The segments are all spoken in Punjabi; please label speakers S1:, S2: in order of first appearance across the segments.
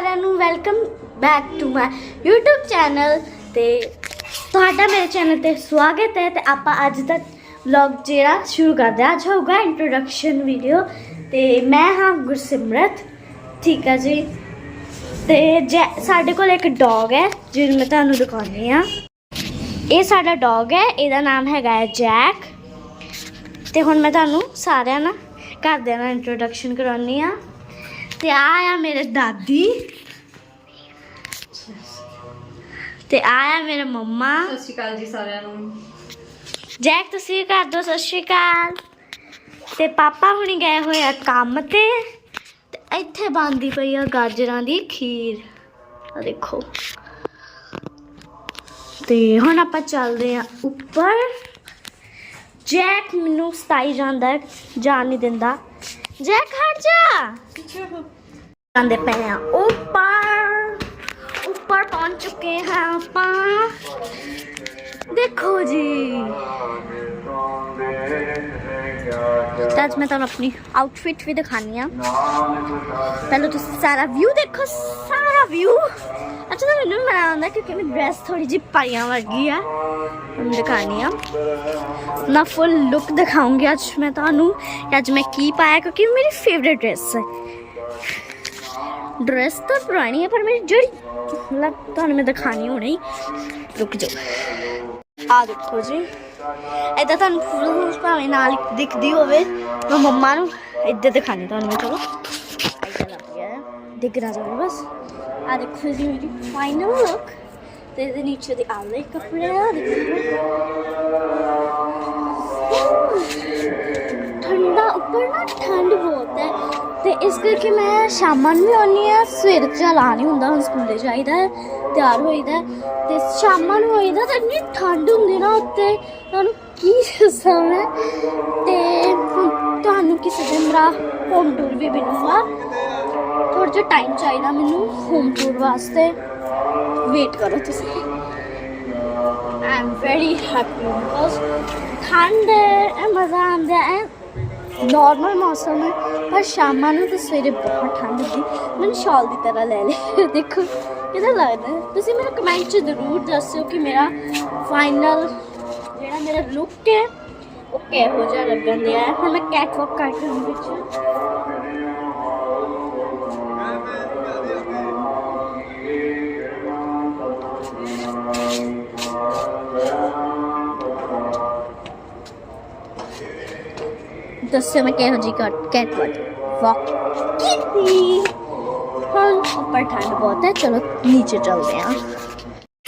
S1: ਸਾਰਿਆਂ ਨੂੰ welcome back to my YouTube channel ਤੇ ਤੁਹਾਡਾ ਮੇਰੇ ਚੈਨਲ ਤੇ ਸਵਾਗਤ ਹੈ ਤੇ ਆਪਾਂ ਅੱਜ ਦਾ ਵਲੌਗ ਜਿਹੜਾ ਸ਼ੁਰੂ ਕਰਦੇ ਹਾਂ। ਅੱਜ ਹੋਊਗਾ ਇੰਟਰੋਡਕਸ਼ਨ ਵੀਡੀਓ ਤੇ ਮੈਂ ਹਾਂ ਗੁਰਸਿਮਰਤ, ਠੀਕ ਆ ਜੀ? ਤੇ ਜੈ- ਸਾਡੇ ਕੋਲ ਇੱਕ ਡੌਗ ਹੈ ਜਿਹਨੂੰ ਮੈਂ ਤੁਹਾਨੂੰ ਦਿਖਾਉਂਦੀ ਆ ਇਹ ਸਾਡਾ ਡੌਗ ਹੈ, ਇਹਦਾ ਨਾਮ ਹੈਗਾ ਹੈ ਜੈਕ ਤੇ ਹੁਣ ਮੈਂ ਤੁਹਾਨੂੰ ਸਾਰਿਆਂ ਨਾਲ ਘਰਦਿਆਂ ਨਾਲ ਇੰਟਰੋਡਕਸ਼ਨ ਕਰਾਉਣੀ ਆ ਤੇ ਆ ਆ ਮੇਰੇ ਦਾਦੀ। ਤੇ ਆ ਆ ਮੇਰੇ ਮੰਮਾ।
S2: ਸਤਿ ਸ਼੍ਰੀ ਅਕਾਲ ਜੀ ਸਾਰਿਆਂ ਨੂੰ।
S1: ਜੈਕ ਤੁਸੀਂ ਕਰ ਦਿਓ ਸਤਿ ਸ਼੍ਰੀ ਅਕਾਲ। ਤੇ ਪਾਪਾ ਹੁਣੀ ਗਏ ਹੋਏ ਆ ਕੰਮ ਤੇ। ਤੇ ਇੱਥੇ ਬੰਦੀ ਪਈ ਆ ਗਾਜਰਾਂ ਦੀ ਖੀਰ। ਆ ਦੇਖੋ। ਤੇ ਹੁਣ ਆਪਾਂ ਚੱਲਦੇ ਆ ਉੱਪਰ। ਜੈਕ ਮੈਨੂੰ ਸਤਾਈ ਜਾਂਦਾ ਜਾਣ ਨਹੀਂ ਦਿੰਦਾ। ਜੈਕ ਹਟ ਜਾ ਜਾਂਦੇ ਪਏ ਆ ਉੱਪਰ। ਉੱਪਰ ਪਹੁੰਚ ਚੁੱਕੇ ਹਾਂ ਆਪਾਂ। ਦੇਖੋ ਜੀ। ਤਾਂ ਅੱਜ ਮੈਂ ਤੁਹਾਨੂੰ ਆਪਣੀ ਆਊਟਫਿਟ ਵੀ ਦਿਖਾਣੀ ਆ। ਪਹਿਲਾਂ ਤੁਸੀਂ ਸਾਰਾ ਵਿਊ ਦੇਖੋ ਸਾਰਾ ਵਿਊ ਅੱਛਾ ਤਾਂ ਮੈਨੂੰ ਵੀ ਆਉਂਦਾ ਕਿਉਂਕਿ ਮੇਰੀ ਡਰੈਸ ਥੋੜੀ ਜਿਹੀ ਪਾਈਆਂ ਵਰਗੀ ਆ। ਤੁਹਾਨੂੰ ਦਿਖਾਣੀ ਆ ਨਾ ਫੁੱਲ ਲੁੱਕ ਦਿਖਾਉਂਗੀ ਅੱਜ ਮੈਂ ਤੁਹਾਨੂੰ। ਅੱਜ ਮੈਂ ਕੀ ਪਾਇਆ, ਕਿਉਂਕਿ ਮੇਰੀ ਫੇਵਰੇਟ ਡਰੈਸ ਹੈ। ਡਰੈਸ ਤਾਂ ਪੁਰਾਣੀ ਹੈ, ਪਰ ਮੇਰੀ ਜਿਹੜੀ ਮਤਲਬ ਤੁਹਾਨੂੰ ਮੈਂ ਦਿਖਾਣੀ ਹੋਣੀ ਹੀ। ਰੁਕ ਜਾਓ। ਆ ਦੇਖੋ ਜੀ। ਇਦਾਂ ਤੁਹਾਨੂੰ ਫੁੱਲ ਭਾਵੇਂ ਨਾਲ ਦਿਖਦੀ ਹੋਵੇ, ਮੈਂ ਮੰਮਾ ਨੂੰ ਇੱਦਾਂ ਦਿਖਾਣੀ ਤੁਹਾਨੂੰ, ਚਲੋ। ਇੱਧਰ ਲੱਗ ਗਿਆ। ਹੈ। ਦਿਖ ਨਾ ਬਸ। ਆ ਦੇਖੋ ਜੀ ਮੇਰੀ ਫਾਈਨਲ ਲੁੱਕ ਤੇ ਇਹਦੇ ਨੀਚੇ ਦੇ ਆਲੇ ਕੱਪੜੇ ਆ ਠੰਡਾ ਉੱਪਰ ਨਾ ਠੰਡ ਬਹੁਤ ਹੈ ਤੇ ਇਸ ਕਰਕੇ ਮੈਂ ਸ਼ਾਮਾਂ ਨੂੰ ਵੀ ਆਉਂਦੀ ਆ ਸਵੇਰ ਚਲਾ ਨਹੀਂ ਹੁੰਦਾ ਹੁਣ ਸਕੂਲੇ ਜਾਈਦਾ ਹੈ, ਤਿਆਰ ਹੋਈਦਾ ਹੈ, ਤੇ ਸ਼ਾਮਾਂ ਨੂੰ ਹੋਈਦਾ ਤਾਂ ਇੰਨੀ ਠੰਡ ਹੁੰਦੀ ਨਾ ਉੱਤੇ ਤੁਹਾਨੂੰ ਕੀ ਦੱਸਾਂ ਮੈਂ ਤੇ ਤੁਹਾਨੂੰ ਕਿਸੇ ਦਿਨ ਮੇਰਾ ਹੋਮ ਟੂਰ ਵੀ ਮਿਲੂਗਾ ਜਿਹਾ ਟਾਈਮ ਚਾਹੀਦਾ ਮੈਨੂੰ ਹੋਮ ਟੂਰ ਵਾਸਤੇ। ਵੇਟ ਕਰੋ ਤੁਸੀਂ। I am very happy because ਠੰਡ ਹੈ ਮਜ਼ਾ ਆਉਂਦਾ ਹੈ। ਨਾਰਮਲ ਮੌਸਮ ਹੈ, ਪਰ ਸ਼ਾਮਾਂ ਨੂੰ ਤੇ ਸਵੇਰੇ ਬਹੁਤ ਠੰਡ ਹੁੰਦੀ। ਮੈਨੂੰ ਸ਼ਾਲ ਦੀ ਤਰ੍ਹਾਂ ਲੈ ਲੈ। ਦੇਖੋ, ਕਿਦਾਂ ਲੱਗਦਾ ਤੁਸੀਂ ਮੈਨੂੰ ਕਮੈਂਟ 'ਚ ਜ਼ਰੂਰ ਦੱਸਿਓ ਕਿ ਮੇਰਾ ਫਾਈਨਲ ਜਿਹੜਾ ਮੇਰਾ ਲੁੱਕ ਹੈ, ਉਹ ਕਿਹੋ ਜਿਹਾ ਲੱਗਣ ਦਿਆ ਹੈ। ਹੁਣ ਮੈਂ ਕੈਟ ਵਾਕ ਕਰਕੇ ਹਾਂ ਵਿੱਚ ਦੱਸਿਓ ਮੈਂ ਕਿਹੋ ਜੀ ਕੈਟ ਵਾਕ ਕੀਤੀ ਹੁਣ ਉੱਪਰ ਠੰਡ ਬਹੁਤ ਹੈ ਚਲੋ ਨੀਚੇ ਚੱਲਦੇ ਹਾਂ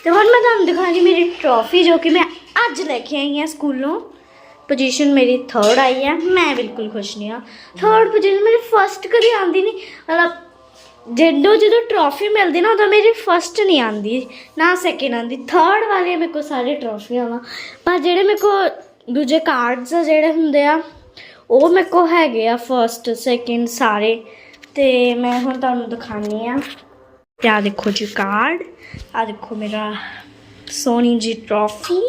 S1: ਤੇ ਹੁਣ ਮੈਂ ਤੁਹਾਨੂੰ ਦਿਖਾਣੀ ਮੇਰੀ ਟਰੋਫੀ ਜੋ ਕਿ ਮੈਂ ਅੱਜ ਲੈ ਕੇ ਆਈ ਹਾਂ ਸਕੂਲੋਂ ਪੋਜੀਸ਼ਨ ਮੇਰੀ ਥਰਡ ਆਈ ਹੈ ਮੈਂ ਬਿਲਕੁਲ ਖੁਸ਼ ਨਹੀਂ ਹਾਂ ਥਰਡ ਪੋਜੀਸ਼ਨ ਮੇਰੀ ਫਰਸਟ ਕਦੀ ਆਉਂਦੀ ਨਹੀਂ ਮਤਲਬ ਜਦੋਂ ਜਦੋਂ ਟਰੋਫੀ ਮਿਲਦੀ ਨਾ ਉਦੋਂ ਮੇਰੀ ਫਰਸਟ ਨਹੀਂ ਆਉਂਦੀ ਨਾ ਸੈਕਿੰਡ ਆਉਂਦੀ ਥਰਡ ਵਾਲੇ ਮੇਰੇ ਕੋਲ ਸਾਰੇ ਟਰੋਫੀਆਂ ਵਾ ਪਰ ਜਿਹੜੇ ਮੇਰੇ ਕੋਲ ਦੂਜੇ ਕਾਰਡਸ ਜਿਹੜੇ ਹੁੰਦੇ ਆ ਉਹ ਮੇਰੇ ਕੋਲ ਹੈਗੇ ਆ ਫਰਸਟ ਸੈਕਿੰਡ ਸਾਰੇ। ਤੇ ਮੈਂ ਹੁਣ ਤੁਹਾਨੂੰ ਦਿਖਾਣੀ ਆ। ਤੇ ਆ ਦੇਖੋ ਜੀ ਕਾਰਡ ਆ ਦੇਖੋ ਮੇਰਾ ਸੋਨੀ ਜੀ ਟਰੋਫੀ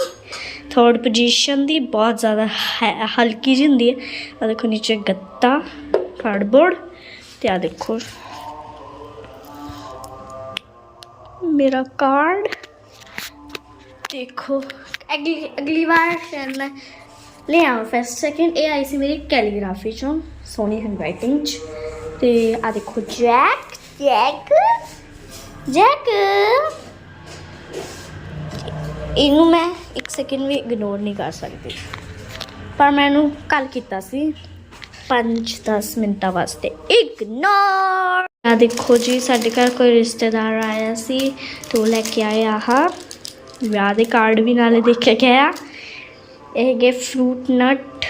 S1: ਥਰਡ ਪੋਜੀਸ਼ਨ ਦੀ ਬਹੁਤ ਜ਼ਿਆਦਾ ਹੈ- ਹਲਕੀ ਜਿਹੀ ਹੁੰਦੀ ਹੈ। ਆ ਦੇਖੋ ਨੀਚੇ ਗੱਤਾ ਕਾਰਡਬੋਰਡ ਤੇ ਆ ਦੇਖੋ ਮੇਰਾ ਕਾਰਡ ਦੇਖੋ, ਅਗਲੀ ਅਗਲੀ ਵਾਰ ਸ਼ਾਇਦ ਮੈਂ ਲੈ ਆਵਾਂ ਫਸਟ ਸੈਕਿੰਡ ਇਹ ਆਈ ਸੀ ਮੇਰੀ ਕੈਲੀਗ੍ਰਾਫੀ ਚੋਂ, ਸੋਹਣੀ ਹੈਂਡਰਾਈਟਿੰਗ ਚ। ਤੇ ਆ ਦੇਖੋ ਜੈਕ ਜੈਕ ਜੈਕ ਇਹਨੂੰ ਮੈਂ ਇੱਕ ਸੈਕਿੰਡ ਵੀ ਇਗਨੋਰ ਨਹੀਂ ਕਰ ਸਕਦੀ। ਪਰ ਮੈਂ ਇਹਨੂੰ ਕੱਲ ਕੀਤਾ ਸੀ 5-10 ਮਿੰਟਾਂ ਵਾਸਤੇ। ਇਗਨੋਰ ਆ ਦੇਖੋ ਜੀ, ਸਾਡੇ ਘਰ ਕੋਈ ਰਿਸ਼ਤੇਦਾਰ ਆਇਆ ਸੀ, ਤੇ ਉਹ ਲੈ ਕੇ ਆਇਆ ਆਹ। ਵਿਆਹ ਦੇ ਕਾਰਡ ਵੀ ਨਾਲੇ ਦੇਖਿਆ ਗਿਆ। ਇਹ ਹੈਗੇ ਫਰੂਟ ਨਟ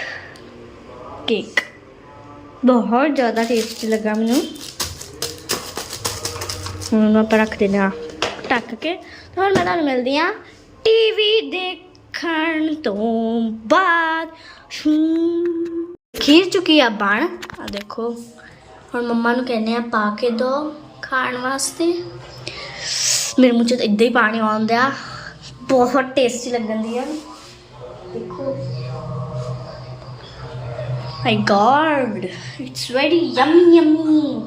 S1: ਕੇਕ ਬਹੁਤ ਜ਼ਿਆਦਾ ਟੇਸਟੀ ਲੱਗਾ ਮੈਨੂੰ। ਹੁਣ ਉਹਨੂੰ ਆਪਾਂ ਰੱਖ ਦਿੰਦੇ ਹਾਂ। ਢੱਕ ਕੇ ਤੇ ਹੁਣ ਮੈਂ ਤੁਹਾਨੂੰ ਮਿਲਦੀ ਆ ਟੀਵੀ ਦੇਖਣ ਤੋਂ ਬਾਅਦ। ਖੀਰ ਚੁੱਕੀ ਆ ਬਣ। ਆ ਦੇਖੋ, ਹੁਣ ਮੰਮਾ ਨੂੰ ਕਹਿੰਦੇ ਆ ਪਾ ਕੇ ਦੋ ਖਾਣ ਵਾਸਤੇ। ਮੇਰੇ ਮੂੰਹ 'ਚ ਤਾਂ ਇਦਾਂ ਹੀ ਪਾਣੀ ਆਉਂਦਾ। ਬਹੁਤ ਟੇਸਟੀ ਲੱਗਣ ਦੀ ਆ। ਦੇਖੋ my God it's very yummy yummy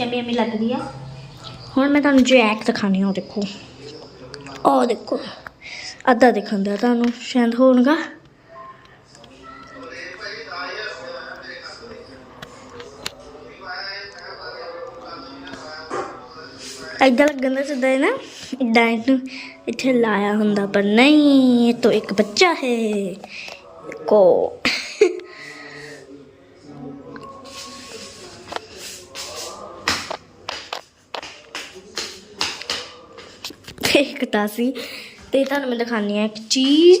S1: yummy yummy ਲੱਗ ਆ। ਹੁਣ ਮੈਂ ਤੁਹਾਨੂੰ ਜੈਕ ਦਿਖਾਣੀ ਆ, ਉਹ ਦੇਖੋ। ਉਹ ਦੇਖੋ। ਅੱਧਾ ਦਿਖਾਉਂਦਾ ਤੁਹਾਨੂੰ, ਸ਼ਾਇਦ ਹੋਣਗਾ। ਏਦਾਂ ਲੱਗਣ ਦਾ ਸਿੱਧਾ ਹੈ ਨਾ, ਏਦਾਂ ਇਹਨੂੰ ਇੱਥੇ ਲਾਇਆ ਹੁੰਦਾ, ਪਰ ਨਹੀਂ, ਇਹ ਤਾਂ ਇੱਕ ਬੱਚਾ ਹੈ ਕੋ ਇੱਕ ਤਾਂ ਸੀ, ਤੇ ਤੁਹਾਨੂੰ ਮੈਂ ਦਿਖਾਣੀ ਹੈ ਇੱਕ ਚੀਜ਼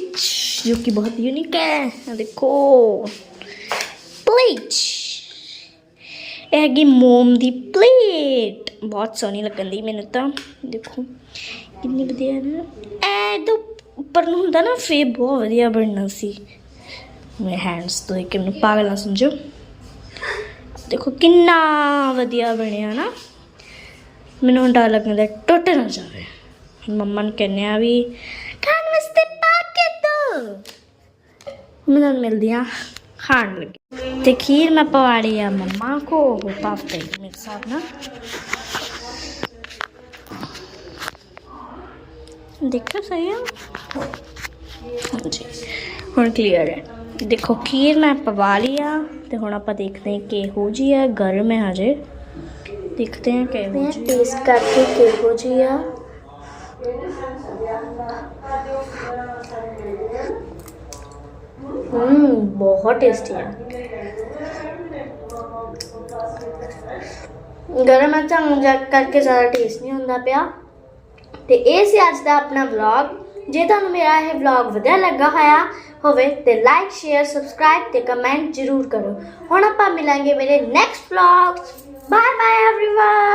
S1: ਜੋ ਕਿ ਬਹੁਤ ਯੂਨੀਕ ਹੈ। ਦੇਖੋ ਪਲੇਟ ਇਹ ਹੈਗੀ ਮੋਮ ਦੀ ਪਲੇਟ ਬਹੁਤ ਸੋਹਣੀ ਲੱਗਣ ਦੀ ਮੈਨੂੰ ਤਾਂ। ਦੇਖੋ, ਕਿੰਨੀ ਵਧੀਆ ਹੈ ਨਾ। ਇਹ ਤੋਂ ਉੱਪਰ ਨੂੰ ਹੁੰਦਾ ਨਾ ਫੇ ਬਹੁਤ ਵਧੀਆ ਬਣਨਾ ਸੀ। ਮੇਰੇ ਹੈਂਡਸ ਤੋਂ ਇੱਕ ਮੈਨੂੰ ਪਾਗਲ ਨਾ ਸਮਝੋ। ਦੇਖੋ, ਕਿੰਨਾ ਵਧੀਆ ਬਣਿਆ ਨਾ। ਮੈਨੂੰ ਹੁਣ ਡਰ ਲੱਗਦਾ ਟੁੱਟ ਨਾ ਜਾਵੇ। ਮੰਮਾ ਨੂੰ ਕਹਿੰਦੇ ਆ ਵੀ, ਖਾਣ ਵਾਸਤੇ ਪਾ ਕੇ ਦੋ। ਮੈਂ ਮਿਲਦੀ ਆ ਖਾਣ ਲੱਗੀ। ਤੇ ਖੀਰ ਮੈਂ ਪਵਾ ਰਹੀ ਆ ਮੰਮਾ ਕੋ ਉਹ ਪਾਪੇ ਮੇਰੇ ਸਾਥ ਨਾ ਦੇਖੋ ਸਹੀ ਆ। ਹਾਂਜੀ ਹੁਣ ਕਲੀਅਰ ਹੈ। ਦੇਖੋ ਖੀਰ ਮੈਂ ਪਵਾ ਲਈ ਆ ਤੇ ਹੁਣ ਆਪਾਂ ਦੇਖਦੇ ਹਾਂ ਕਿਹੋ ਜੀ ਹੈ ਗਰਮ ਹੈ ਹਜੇ। ਦੇਖਦੇ ਹਾਂ ਕਿਹੋ ਜੀ ਟੇਸਟ ਕਰਕੇ ਕਿਹੋ ਜੀ ਆ। ਹੂੰ ਬਹੁਤ ਟੇਸਟੀ ਹੈ ਗਰਮ ਅੱਛਾ ਮੁੰਜਾ ਕਰਕੇ ਜ਼ਿਆਦਾ ਟੇਸਟ ਨਹੀਂ ਹੁੰਦਾ ਪਿਆ ਤੇ ਇਹ ਸੀ ਅੱਜ ਦਾ ਆਪਣਾ ਵਲੌਗ ਜੇ ਤੁਹਾਨੂੰ ਮੇਰਾ ਇਹ ਵਲੌਗ ਵਧੀਆ ਲੱਗਾ ਹੋਇਆ ਹੋਵੇ ਤੇ ਲਾਈਕ ਸ਼ੇਅਰ ਸਬਸਕ੍ਰਾਈਬ ਤੇ ਕਮੈਂਟ ਜ਼ਰੂਰ ਕਰੋ ਹੁਣ ਆਪਾਂ ਮਿਲਾਂਗੇ ਮੇਰੇ next vlog bye bye everyone